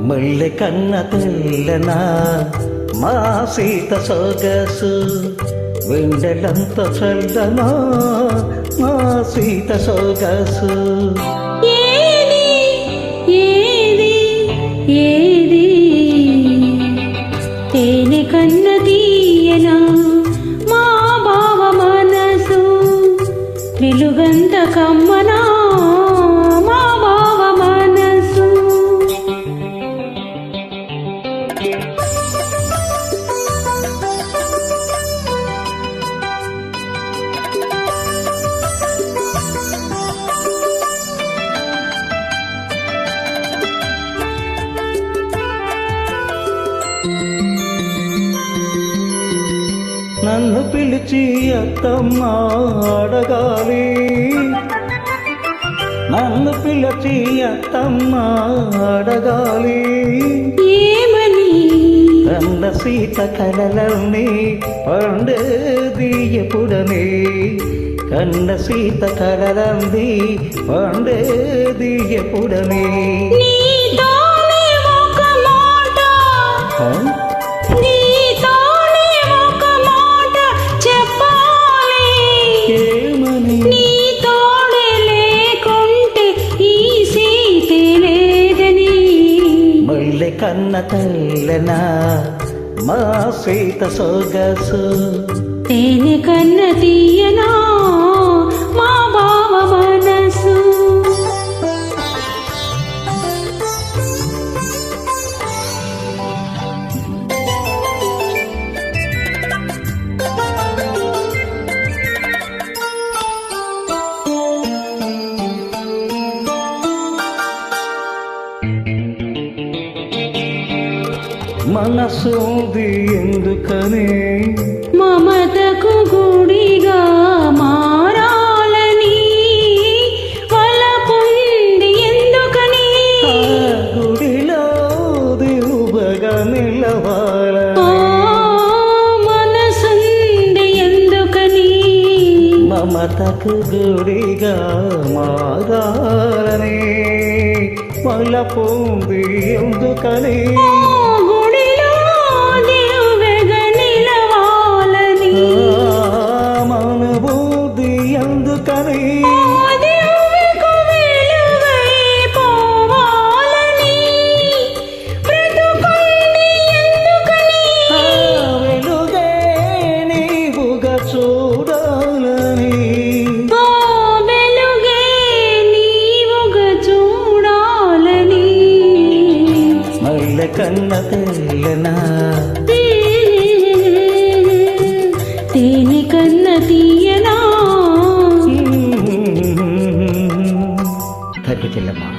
మల్లె కన్న తెల్లనా? మా సీత సొగసు వెండలంత చల్లనా? మా సీత సొగసు. ఏది? ఏది? ఏది? తేనె కన్న తీయనా? మా బావ మనసు వెలుగంత కమ్మనా? నన్ను పిలిచి అత్తమ్మ అడగాలి. నన్ను పిలిచి అత్తమ్మ అడగాలి. ఏమై కన్న సీత కలలన్నీ పండేది ఎప్పుడని కన్న సీత కలలంది పండేది ఎప్పుడని కన్న తెల్లనా మా సీత సొగసు. తేనె కన్న తీ మనసుంది ఎందుకని? మమతకు గుడిగా మారాలని వలపుంది ఎందుకని? ఆ గుడిలో దిగుబగా నిలవాల మనసుంది ఎందుకని? మమతకు గుడిగా మారాలని. మలపోంది ఎందుకని? కన్న తెల్లనా? తేనె కన్న తీయనా? తగ్గి చెల్లమ్మా.